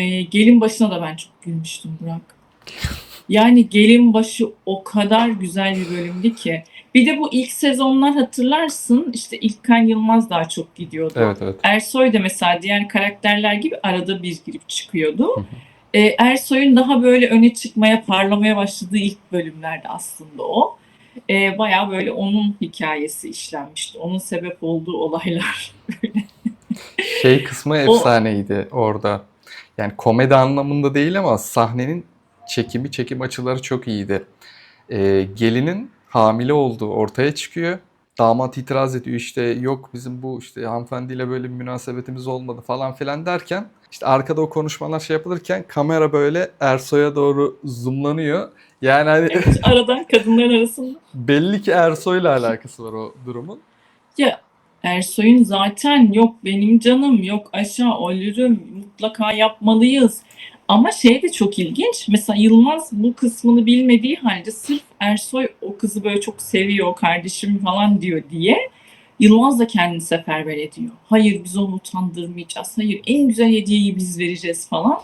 Ee, gelin başına da ben çok gülmüştüm Burak. Yani gelin başı o kadar güzel bir bölümdü ki. Bir de bu ilk sezonlar hatırlarsın işte İlkan Yılmaz daha çok gidiyordu. Evet evet. Ersoy da mesela diğer karakterler gibi arada bir girip çıkıyordu. Ee, Ersoy'un daha böyle öne çıkmaya, parlamaya başladığı ilk bölümlerde aslında o. Ee, Baya böyle onun hikayesi işlenmişti. Onun sebep olduğu olaylar. Şey kısmı efsaneydi orada. Yani komedi anlamında değil ama sahnenin çekimi, çekim açıları çok iyiydi. Ee, gelinin hamile olduğu ortaya çıkıyor. Damat itiraz ediyor işte yok bizim bu işte hanımefendiyle böyle bir münasebetimiz olmadı falan filan derken işte arkada o konuşmalar şey yapılırken kamera böyle Ersoy'a doğru zoomlanıyor. Yani hani Evet, aradan kadınların arasında. belli ki Ersoy'la alakası var o durumun. Ya Ersoy'un zaten yok benim canım, yok aşağı ölürüm, mutlaka yapmalıyız. Ama şey de çok ilginç. Mesela Yılmaz bu kısmını bilmediği halde sırf Ersoy o kızı böyle çok seviyor, kardeşim falan diyor diye Yılmaz da kendini seferber ediyor. Hayır biz onu utandırmayacağız. Hayır en güzel hediyeyi biz vereceğiz falan.